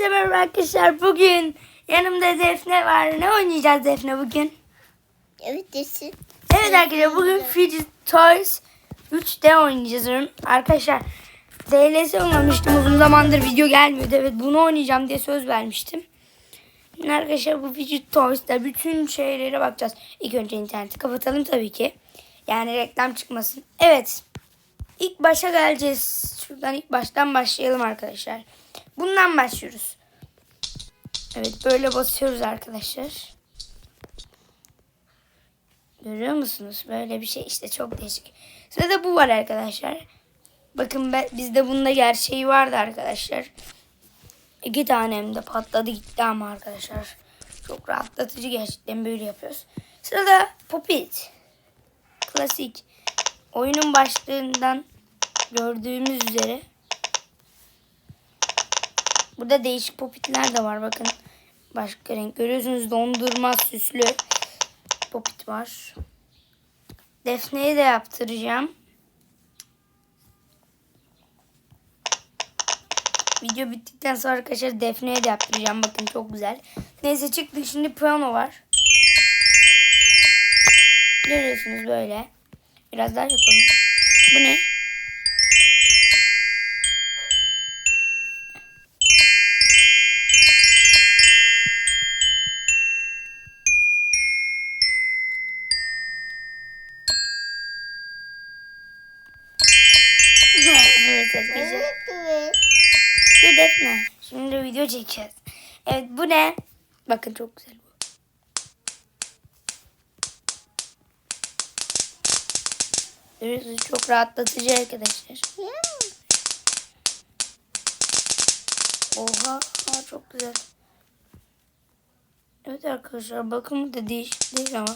Hepinize merhaba arkadaşlar. Bugün yanımda Defne var. Ne oynayacağız Defne bugün? Evet desin. Evet arkadaşlar bugün Fidget Toys 3D oynayacağız. Arkadaşlar DLS oynamıştım. Uzun zamandır video gelmiyordu. Evet bunu oynayacağım diye söz vermiştim. Şimdi arkadaşlar bu Fidget Toys'ta bütün şeylere bakacağız. İlk önce interneti kapatalım tabii ki. Yani reklam çıkmasın. Evet. İlk başa geleceğiz. Şuradan ilk baştan başlayalım arkadaşlar. Bundan başlıyoruz. Evet böyle basıyoruz arkadaşlar. Görüyor musunuz? Böyle bir şey işte çok değişik. Sırada bu var arkadaşlar. Bakın ben, bizde bunda gerçeği vardı arkadaşlar. İki tane hem de patladı gitti ama arkadaşlar. Çok rahatlatıcı gerçekten böyle yapıyoruz. Sırada Popit. Klasik. Oyunun başlığından gördüğümüz üzere. Burada değişik popitler de var bakın. Başka renk görüyorsunuz dondurma süslü popit var. Defne'yi de yaptıracağım. Video bittikten sonra arkadaşlar Defne'ye de yaptıracağım. Bakın çok güzel. Neyse çıktık şimdi piyano var. Görüyorsunuz böyle. Biraz daha yapalım. Bu ne? Arkadaşlar. Evet evet. Dur Defne. Şimdi video çekeceğiz. Evet bu ne? Bakın çok güzel bu. Görüyorsunuz çok rahatlatıcı arkadaşlar. Oha aa, çok güzel. Evet arkadaşlar bakımı da değişik değil ama.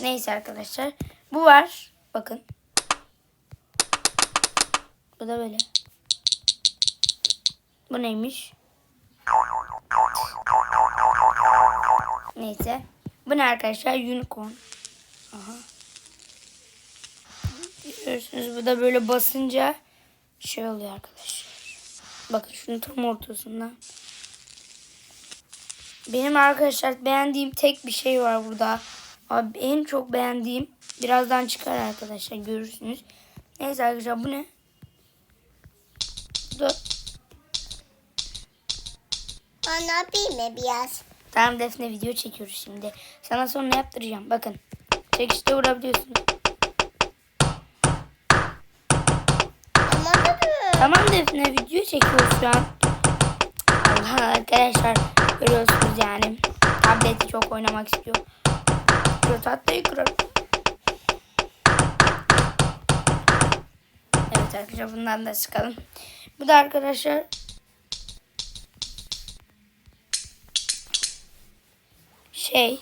Neyse arkadaşlar. Bu var. Bakın. Bu da böyle. Bu neymiş? Neyse. Bu ne arkadaşlar? Unicorn. Aha. Görüyorsunuz bu da böyle basınca şey oluyor arkadaşlar. Bakın şunun tam ortasından. Benim arkadaşlar beğendiğim tek bir şey var burada. Abi en çok beğendiğim birazdan çıkar arkadaşlar görürsünüz. Neyse arkadaşlar bu ne? Ne yapayım mı biraz? Tamam Defne video çekiyoruz şimdi. Sana sonra yaptıracağım. Bakın. Çekişte vurabiliyorsun. Tamam Defne video çekiyoruz şu an. Allah arkadaşlar görüyorsunuz yani. Tableti çok oynamak istiyor. Şöyle tahtayı kırarım. Evet arkadaşlar bundan da sıkalım. Bu da arkadaşlar şey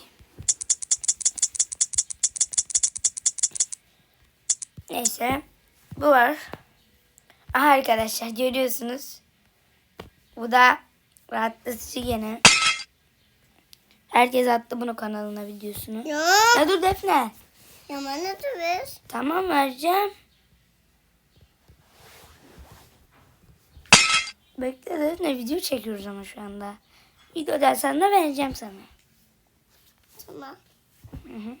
neyse bu var. Aha arkadaşlar görüyorsunuz. Bu da rahatlatıcı gene. Herkes attı bunu kanalına videosunu. Ya. Ya dur Defne. Ya bana da ver. Tamam vereceğim. Bekle Defne video çekiyoruz ama şu anda. Video dersen de vereceğim sana. Tamam. Hı hı.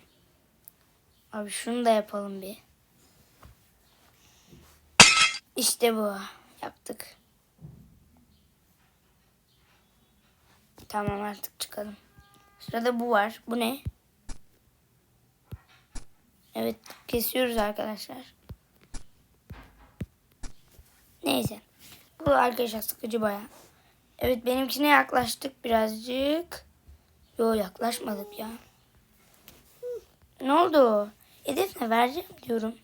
Abi şunu da yapalım bir. İşte bu. Yaptık. Tamam artık çıkalım. Sırada bu var. Bu ne? Evet kesiyoruz arkadaşlar. Neyse. Bu arkadaşlar sıkıcı baya. Evet benimkine yaklaştık birazcık. Yo yaklaşmadık ya. Ne oldu? Hedef ne vereceğim diyorum.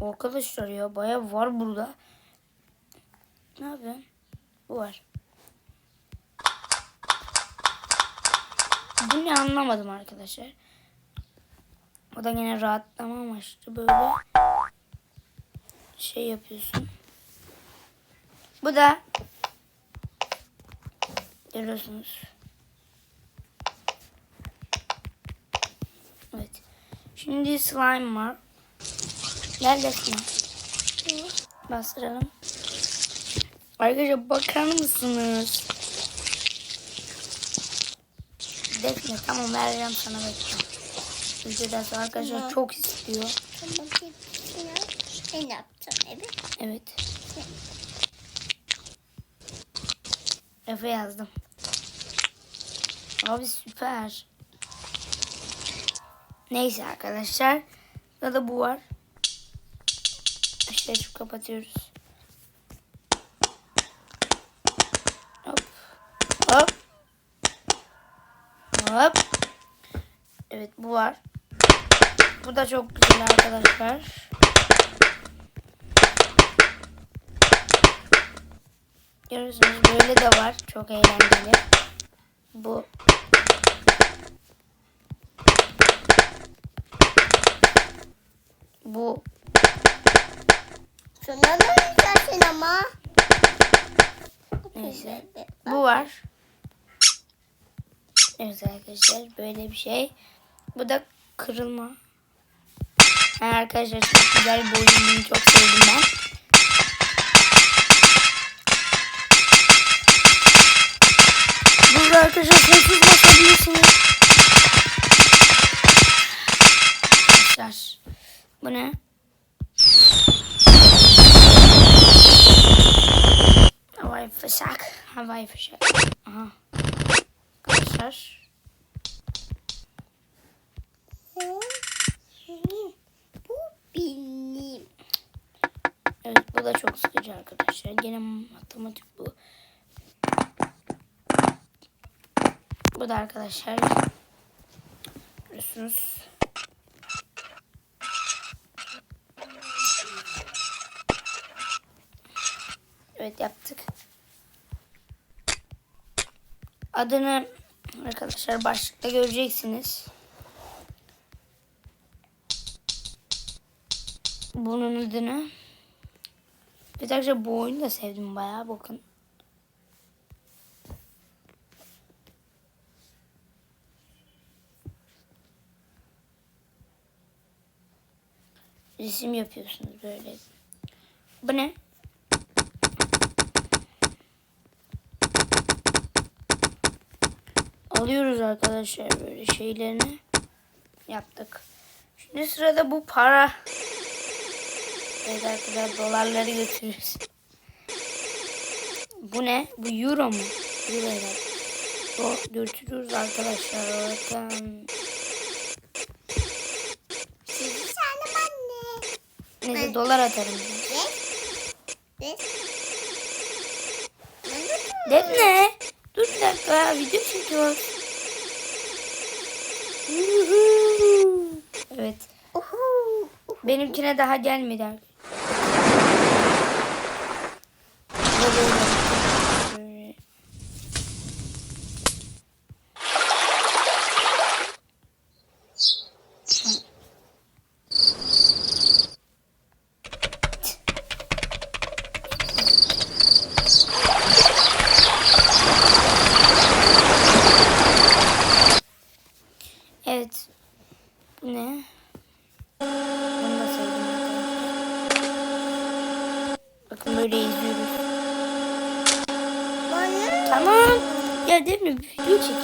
Arkadaşlar ya baya var burada. Ne yapıyorsun? Bu var. Bu ne anlamadım arkadaşlar. O da yine rahatlama amaçlı böyle şey yapıyorsun. Bu da görüyorsunuz. Evet. Şimdi slime var. Defne. Bastıralım. Arkadaşlar bakar mısınız? Defne tamam vereceğim sana. Videodan sonra arkadaşlar Tamam. çok istiyor. Tamam. Ben yaptım evet. Evet. Efe yazdım. Abi süper. Neyse arkadaşlar. Burada da bu var. İşte açıp kapatıyoruz. Hop. Hop. Hop. Evet bu var. Bu da çok güzel arkadaşlar. Görüyorsunuz böyle de var. Çok eğlenceli. Bu. Bu. Şuna da güzelsin ama. Neyse. Bu var. Evet arkadaşlar böyle bir şey. Bu da kırılma. Ha, arkadaşlar çok güzel bir oyun. Bunu çok sevdim ben. Burada arkadaşlar sessiz basabilirsiniz. Arkadaşlar bu ne? Havai fişek. Havai fişek. Aha. Arkadaşlar. Bu benim. Evet bu da çok sıkıcı arkadaşlar. Gene matematik bu. Bu da arkadaşlar. Görüyorsunuz. Evet yaptık. Adını arkadaşlar başlıkta göreceksiniz. Bunun adını. Bir de bu oyunu da sevdim bayağı bakın. Resim yapıyorsunuz böyle. Bu ne? Alıyoruz arkadaşlar böyle şeylerini. Yaptık. Şimdi sırada bu para. Evet arkadaşlar dolarları götürürüz. Bu ne? Bu euro mu? Euro herhalde. O götürüyoruz arkadaşlar. Oradan. Sandım anne. Neyse dolar atarım. Ne? Ne? Defne. Dur bir dakika. Video çekiyor. Evet. Benimkine daha gelmedi. Bu da böyle. Böyle. Evet. Bu ne? Bunu da sevdim arkadaşlar. Bakın böyle izliyoruz. Bana Tamam. Bir video çekeyim.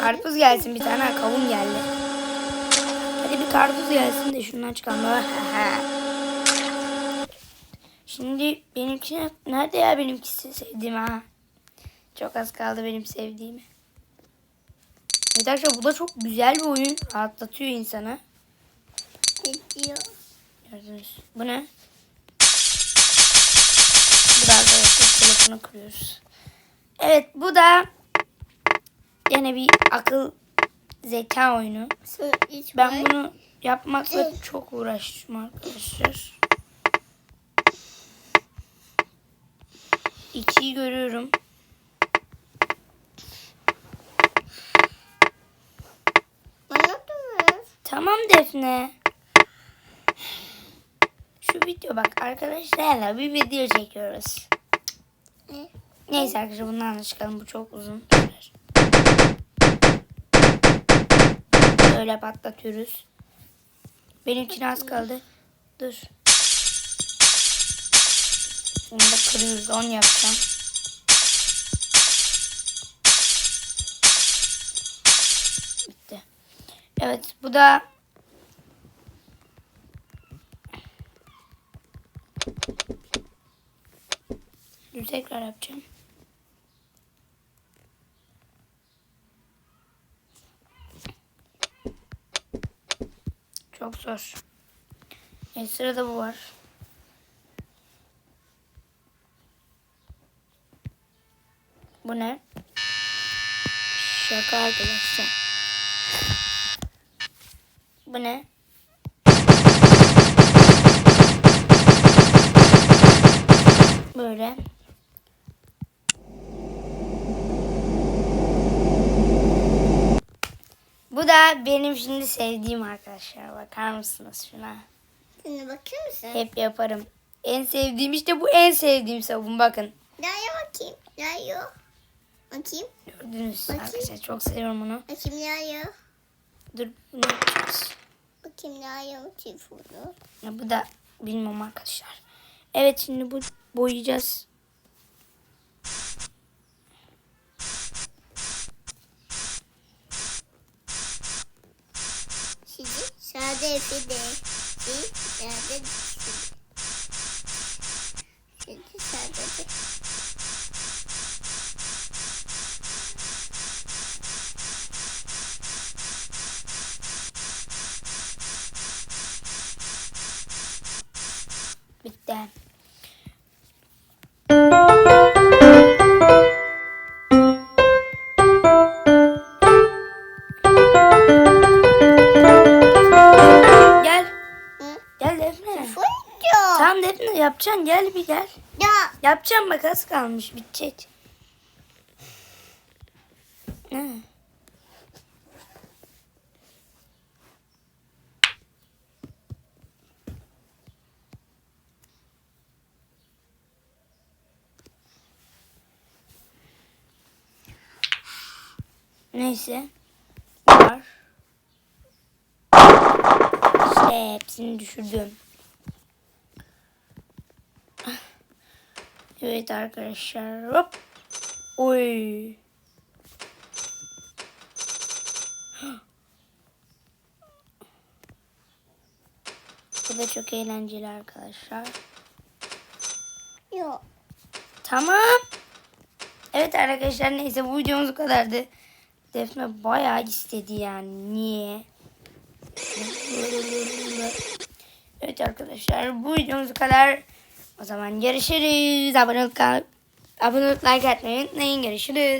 Karpuz gelsin bir tane kavun geldi. Hadi bir karpuz gelsin de şundan çıkalım. Şimdi benimki nerede ya benimkisi sevdiğim ha. Çok az kaldı benim sevdiğimi. Evet arkadaşlar bu da çok güzel bir oyun. Rahatlatıyor insanı. Gördünüz. Bu ne? Telefonu kırıyoruz. Evet bu da yine bir akıl zeka oyunu. Ben bunu yapmakla çok uğraştım arkadaşlar. İkiyi görüyorum. Tamam Defne. Şu video bak arkadaşlarla bir video çekiyoruz. Ne? Neyse arkadaşlar bundan da çıkalım. Bu çok uzun. Böyle patlatıyoruz. Benimkine az kaldı. Dur. Bunu da kırıyoruz. 10 yapacağım. Bitti. Evet bu da Dur tekrar yapacağım. Çok zor. E, sırada bu var. Bu ne? Şaka arkadaşlar. Bu ne? Böyle. Bu da benim şimdi sevdiğim arkadaşlar. Bakar mısınız şuna? Şimdi bakıyor musun? Hep yaparım. En sevdiğim işte bu en sevdiğim sabun bakın. Nereye bakayım? Nereye? Bakayım. Gördünüz Bakayım. arkadaşlar çok seviyorum bunu. Bakayım nereye? Dur bunu. Bakayım nereye? Telefonu. Ya bu da bilmem arkadaşlar. Evet şimdi bu boyayacağız. Şimdi sade efi de. Şimdi sade yapacaksın gel bir gel. Ya. Yapacağım bak az kalmış bitecek. Ne? Neyse. Var. İşte hepsini düşürdüm. Evet arkadaşlar. Hop. Oy. Bu da çok eğlenceli arkadaşlar. Yok. Tamam. Evet arkadaşlar neyse bu videomuz bu kadardı. Defne bayağı istedi yani. Niye? Evet arkadaşlar bu videomuz bu kadar. O zaman görüşürüz. Abone olup, abone olup like atmayı unutmayın. Görüşürüz.